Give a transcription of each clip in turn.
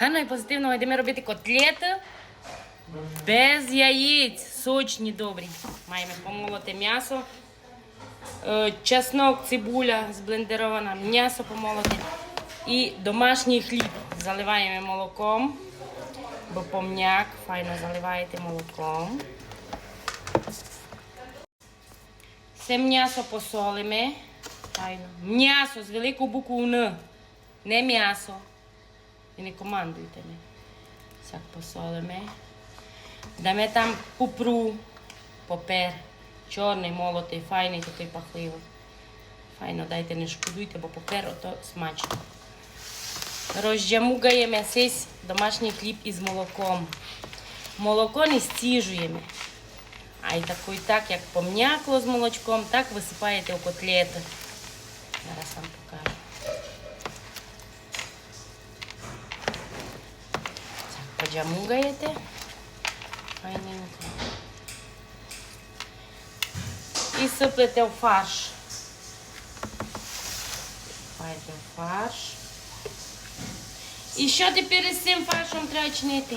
Гарно і позитивно йдемо робити котлети без яєць. Сочні добрі. Маємо помолоте м'ясо, е, чеснок, цибуля зблендерована, м'ясо помолоте і домашній хліб. Заливаємо молоком, бо помняк файно заливаєте молоком. Це м'ясо посолимо. М'ясо з великою буквою Н. Не м'ясо. І не командуйте ми. Так посолимо. Дамо там купру, попер. Чорний, молотий, файний, такий пахливий. Файно дайте, не шкодуйте, бо попер ото смачно. Розжамугаємо сись домашній хліб із молоком. Молоко не стіжуємо. А і тако, і так, як помнякло з молочком, так висипаєте у котлети. Зараз вам покажу. Так, поджамугаєте. Файненько. І сиплете в фарш. Сипаєте в фарш. І що тепер із цим фаршом треба чинити?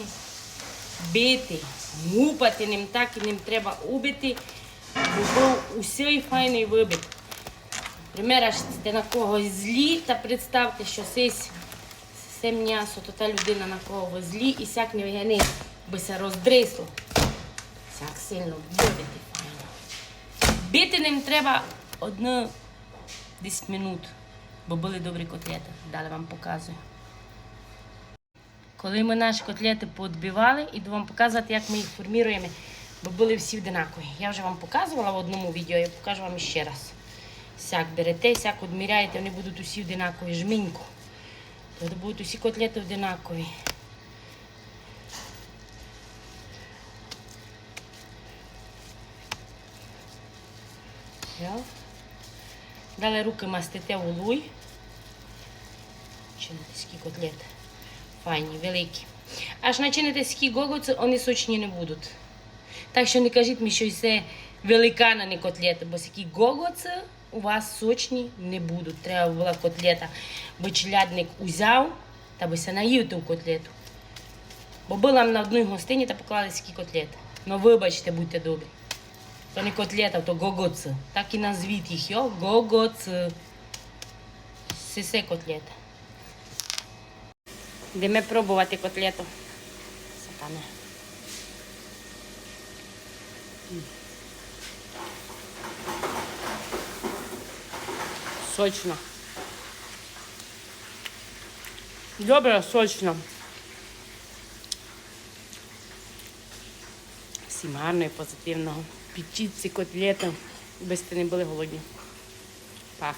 Бити, гупати ним так і ним треба убити, бо був усій файний вибит. Пример, аж на когось злі, та представте, що сись це м'ясо, то та людина на кого ви злі, і сяк не вигани, би се роздрисло. Сяк сильно вбити файно. Бити ним треба одну 10 минут, бо були добрі котлети. Далі вам показую. Коли ми наші котлети поотбивали, іду вам показувати, як ми їх формуємо, бо були всі одинакові. Я вже вам показувала в одному відео, я покажу вам ще раз. Сяк берете, сяк відміряєте, вони будуть усі одинакові, жмінько. Тобто будуть усі котлети одинакові. Далі руки мастите в луй. Чи не котлети. Файні, великі. Аж начините скі гогоці, вони сочні не будуть. Так що не кажіть мені, що це великана, не котлета, бо такі гогоці у вас сочні не будуть. Треба була котлета, бо челядник узяв та би наїв ту котлету. Бо була на одній гостині та поклали скі котлети. Ну вибачте, будьте добрі. То не котлета, то гогоці. Так і назвіть їх, йо, гогоці. Сисе котлета. Йдемо пробувати котлету. Сатане. Сочно. Добре, сочно. Всім гарного і позитивного. Печіться котлети, аби не були голодні. Па.